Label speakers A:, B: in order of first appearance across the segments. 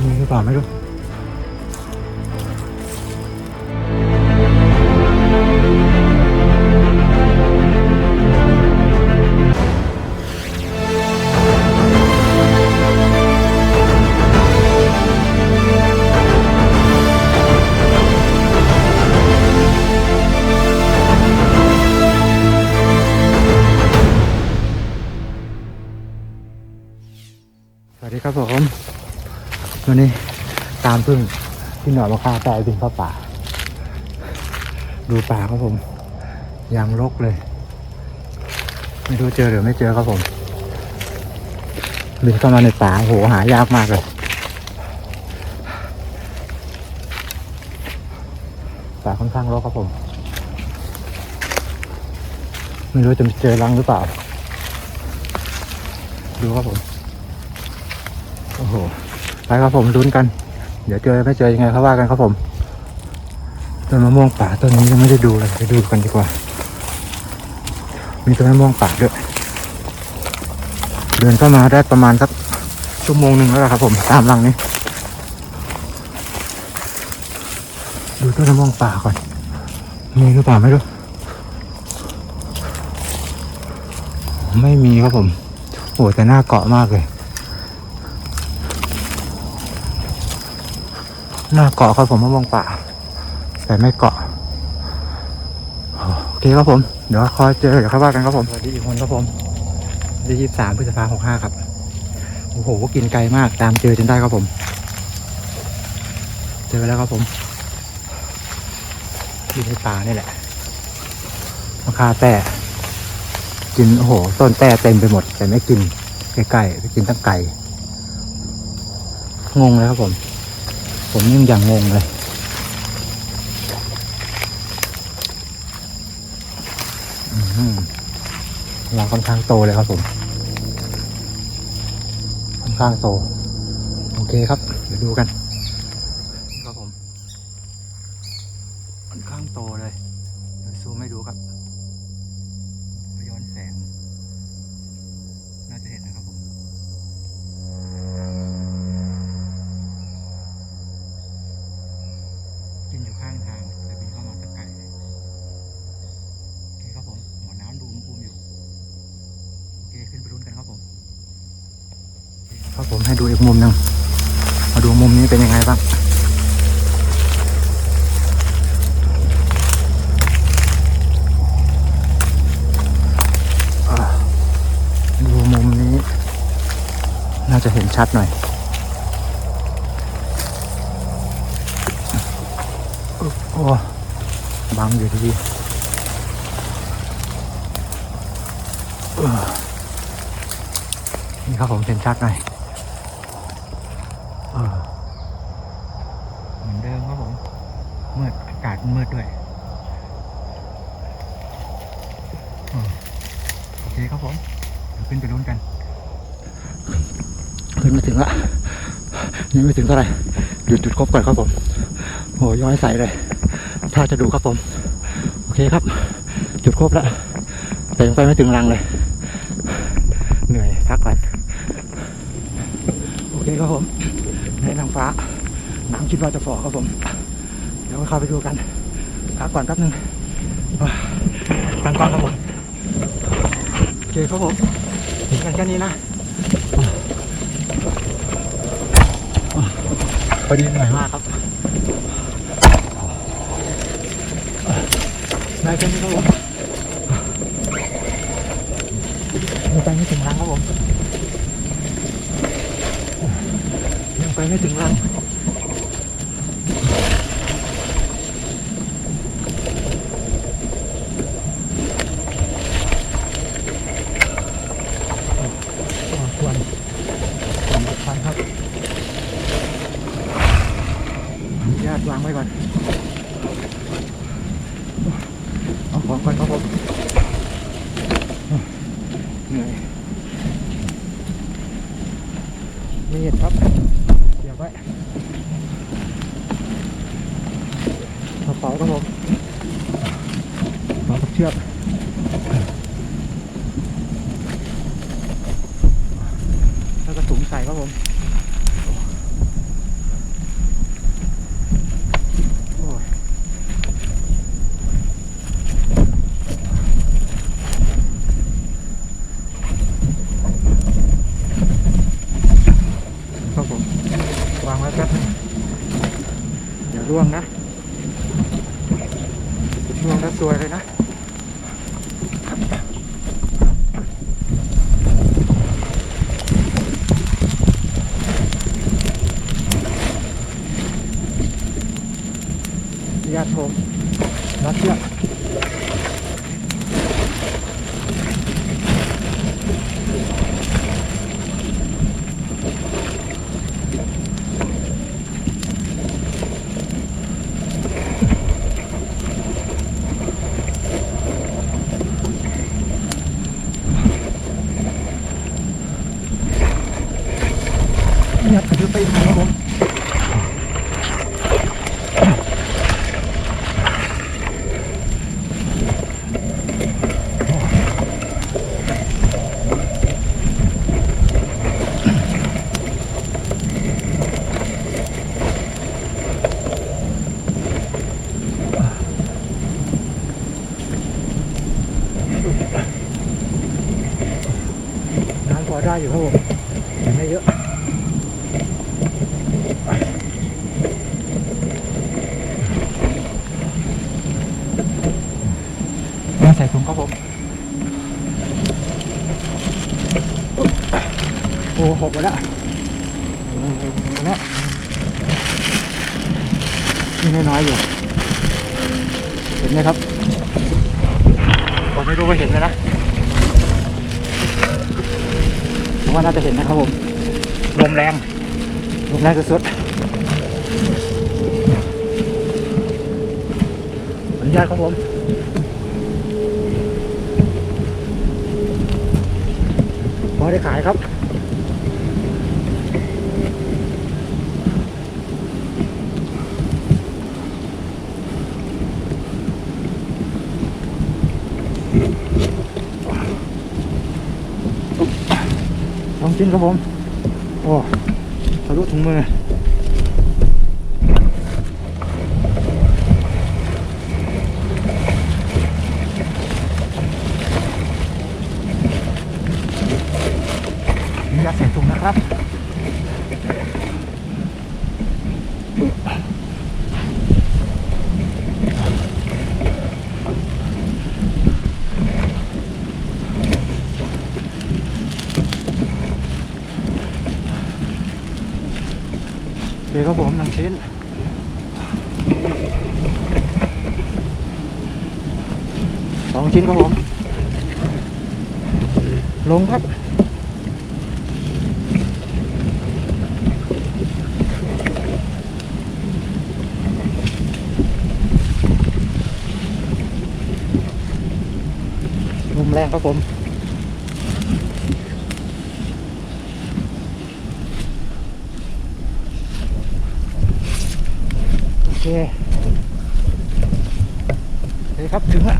A: มีหรือเปล่าไม่รู้สวัสดีครับผม วันนี้ตามพึ่งที่หน่อยมาฆ่าแต่บินเข้าป่า ดูป่าครับผมยังรกเลย ไม่รู้เจอหรือไม่เจอครับผมบินเข้ามาในป่าโอ้โหหายากมากเลยป่าค่อนข้างรกครับผม ไม่รู้จะเจอรังหรือเปล่า ดูครับผม โอ้โห ไปครับผมลุ้นกัน เดี๋ยวเจอไม่เจอยังไงเขาว่ากันครับผมต้นมะม่วงป่าต้นนี้ยังไม่ได้ดูเลยไปดูกันดีกว่า มีต้นมะม่วงป่าด้วยเดินเข้ามาได้ประมาณสักชั่วโมงหนึ่งแล้วล่ะครับผมตามหลังนี้ ดูต้นมะม่วงป่าก่อนมีหรือเปล่าไม่รู้ไม่มีครับผมโอ้แต่หน้าเกาะมากเลย หน้าเกาะครับผมมะม่วงป่า แต่ไม่เกาะโอเคครับผม เดี๋ยวคอยเจอเดี๋ยวค่อยว่ากันครับผมสวัสดีอีกคนครับผมที่ยี่สามพฤษภาหกห้าครับโอ้โหกินไกลมากตามเจอจนได้ครับผม เจอแล้วครับผมอยู่ในป่านี่แหละมะคาแต่กินโอ้โหต้นแต่เต็มไปหมด แต่ไม่กินใกล้ๆไปกินตั้งไก่งงเลยครับผม ผมยังอย่างงงเลยอืมเราค่อนข้างโตเลยครับผม ค่อนข้างโต โอเคครับ เดี๋ยวดูกัน ครับผมให้ดูอีกมุมหนึ่งมาดูมุมนี้เป็นยังไงบ้างดูมุมนี้ น่าจะเห็นชัดหน่อยโอ้บังอยู่ดีนี่ครับผมเห็นชัดหน่อยเออเหมือนเดิมครับผม มืดอากาศมืดด้วยเออโอเคครับผมเดี๋ยวขึ้นไปลุ้นกัน ขึ้นมาถึงละยังไม่ถึงเท่าไหร่หยุดจุดครบก่อนครับผมโอ้ย้อยใสเลย ถ้าจะดูครับผม โอเคครับ จุดครบแล้ว แต่ยังไปไม่ถึงรังเลย เหนื่อยพักก่อนโอเคครับผมในนางฟ้าน้ำคิดว่าจะฝ่อครับผม ดี๋ยวเข้าไปดูกันพักก่อนแป๊บนึงอะตั้งกล้องครับผมโอเคครับผมถึงกันแค่นี้นะอะพอดีเหนื่อยมากครับได้แค่นี้ครับผมยังไปไม่ถึงรังครับผมยังไปไม่ถึงรังอ๋อควรควรควรครับอนุญาตวาง ไว้ก่อนเอาของก่อนครับผมเหนื่อยมีดครับเสียบไว้กระเป๋าครับผมกระเป๋ากับเชือกแล้วก็ถุงใส่ครับผม แป๊บนึงเดี๋ยวร่วงนะร่วงแล้วสวยเลยนะ ญาติผมรักเชื่อญาติถือไปทางครับผม น้ำพอ ได้อยู่ครับผมแต่ไม่เยอะมาใส่ถุงครับผมโอ้หกไปแล้วโอ้โหหกไปแล้วนี่น้อยๆอยู่ เห็นไหมครับผมไม่รู้ว่าเห็นไหมนะ ผม ว่าน่าจะเห็นนะครับผมลมแรงลมแรงสุดๆขออนุญาตครับผมพอได้ขายครับ ลองกินครับผม โอ้ทะลุถุงมือมียาใส่ถุงนะครับ เคครับผมหนึ่งชิ้นสองชิ้นครับผม ลงครับลมแรงครับผม เคโอเคครับ ถึงละ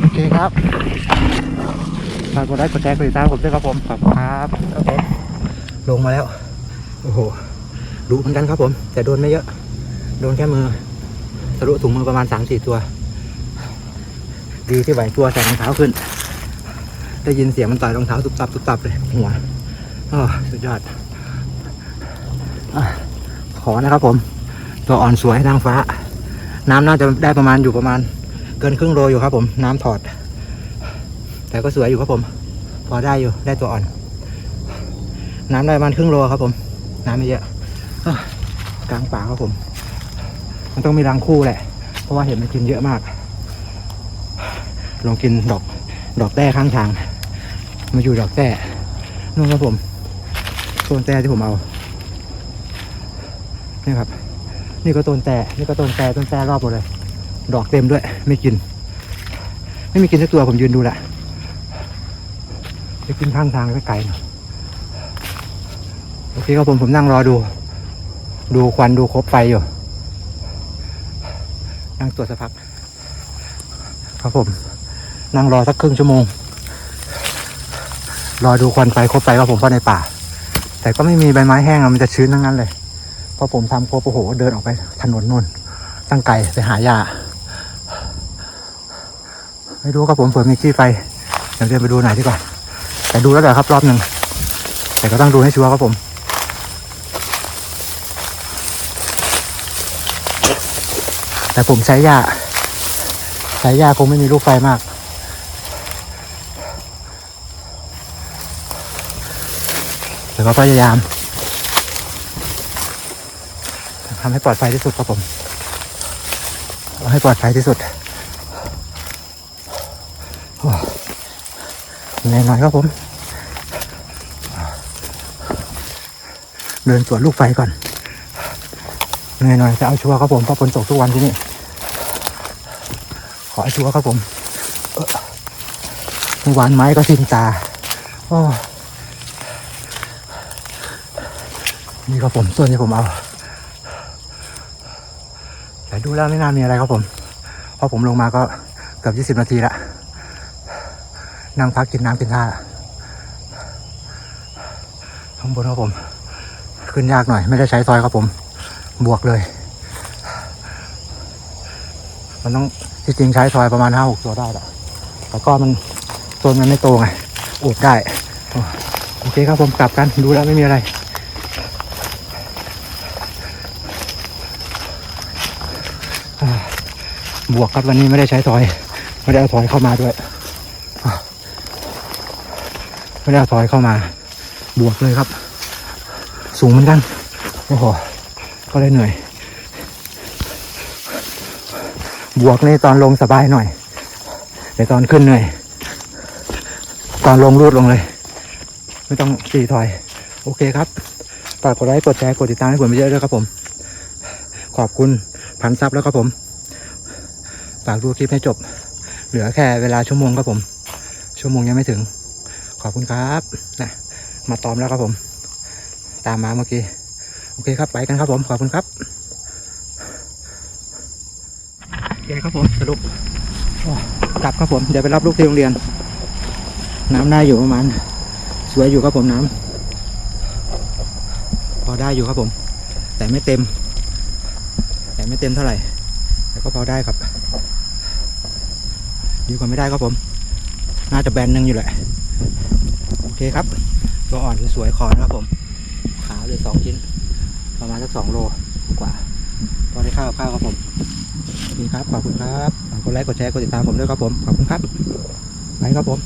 A: โอเคครับฝากกดไลค์กดแชร์กดติดตามผมด้วยครับผมขอบคุณครับครับผมลงมาแล้ว โอ้โหรู้เหมือนกันครับผม แต่โดนไม่เยอะ โดนแค่มือทะลุถุงมือประมาณสามสี่ตัว ดีที่ไหวตัวใส่รองเท้าขึ้น ได้ยินเสียงมันต่อยรองเท้าตุบตับตุบตับเลยหัวอ๋อสุดยอดอขอนะครับผม ตัวอ่อนสวยนางฟ้า น้ำน่าจะได้ประมาณอยู่ประมาณ เกินครึ่งโลอยู่ครับ ผม น้ำถอด แต่ก็สวยอยู่ครับผม พอได้อยู่ได้ตัวอ่อน น้ำได้ประมาณครึ่งโลครับ ผม น้ำไม่เยอะกลางป่าครับผม มันต้องมีรังคู่แหละ เพราะว่าเห็นมันกินเยอะมาก ลองกินดอกดอกแต้ข้างทาง มาอยู่ดอกแต้นู่นครับผมต้นแต้ที่ผมเอานี่ครับ นี่ก็ต้นแต้นี่ก็ต้นแต้ต้นแต้รอบหมดเลย ดอกเต็มด้วย ไม่กิน ไม่มีกินสักตัวผมยืนดูแหละไปกินข้างทางไกลๆหน่อยโอเคครับผมผมนั่งรอดู ดูควันดูคบไฟอยู่นั่งตรวจสักพัก ครับผม นั่งรอสักครึ่งชั่วโมง รอดูควันไฟครบไฟครับผมเพราะในป่า แต่ก็ไม่มีใบไม้แห้งอะมันจะชื้นทั้งนั้นเลยพราะผมทำครบโอ้โหเดินออกไปถนนนนตั้งไกลไปหาหญ้าไม่รู้ครับผมเผื่อมีขี้ไฟเดี๋ยวเดินไปดูหน่อยดีกว่า แต่ดูแล้วแหละครับรอบหนึ่งแต่ก็ต้องดูให้ชัวร์ครับผมแต่ผมใช้ยาใช้ยาคงไม่มีลูกไฟมาก แต่ก็พยายามทำให้ปลอดภัยที่สุดครับผมเอาให้ปลอดภัยที่สุดเหนื่อยหน่อยครับผม เดินสวนลูกไฟก่อนเหนื่อยหน่อยจะเอาชัวร์ครับผมเพราะฝนตกทุกวันที่นี่ขอชัวร์ครับผมเมื่อวานไม้ก็สิ้นตาโอ้ นี่ครับผมส่วนที่ผมเอาแต่ดูแล้วไม่น่ามีอะไรครับผม เพราะผมลงมาก็เกือบยี่สิบนาทีละนั่งพักกินน้ำกินท่าข้างบนครับผม ขึ้นยากหน่อย ไม่ได้ใช้ซอยครับผม บวกเลย มันต้องที่จริงใช้ซอยประมาณห้าหกตัวได้แหละแต่ก็มันต้นมันไม่โตไงโอบได้ โอเคครับผมกลับกันดูแล้วไม่มีอะไร อ่า บวกครับวันนี้ไม่ได้ใช้ถอย ไม่ได้เอาถอยเข้ามาด้วย ไม่ได้เอาถอยเข้ามา บวกเลยครับ สูงเหมือนกันโอ้โหก็เลยเหนื่อย บวกในตอนลงสบายหน่อยแต่ตอนขึ้นเหนื่อยตอนลงรูดลงเลย ไม่ต้องตีถอย โอเคครับฝากกดไลค์กดแชร์กดติดตามให้ผมไปเยอะด้วยครับผม ขอบคุณพันซับแล้วครับผม ฝากดูคลิปให้จบ เหลือแค่เวลาชั่วโมงครับผม ชั่วโมงยังไม่ถึง ขอบคุณครับนะมาตอมแล้วครับผม ตามมาเมื่อกี้ โอเคครับไปกันครับผม ขอบคุณครับโอเคครับผมสรุปกลับครับผม เดี๋ยวไปรับลูกที่โรงเรียน น้ำได้อยู่ประมาณ สวยอยู่ครับผมน้ำพอได้อยู่ครับผม แต่ไม่เต็ม แต่ไม่เต็มเท่าไหร่ แต่ก็พอได้ครับ ดีกว่าไม่ได้ครับผม น่าจะแบนหนึ่งอยู่แหละ โอเคครับ ตัวอ่อนสวยๆคอนะครับผม ขาเหลือสองชิ้น ประมาณสักสองโลกว่า พอได้ข้าวข้าวครับผมดีครับ ขอบคุณครับกกดไลค์ กดแชร์ กดติดตามผมด้วยครับผม ขอบคุณครับ ไปครับผม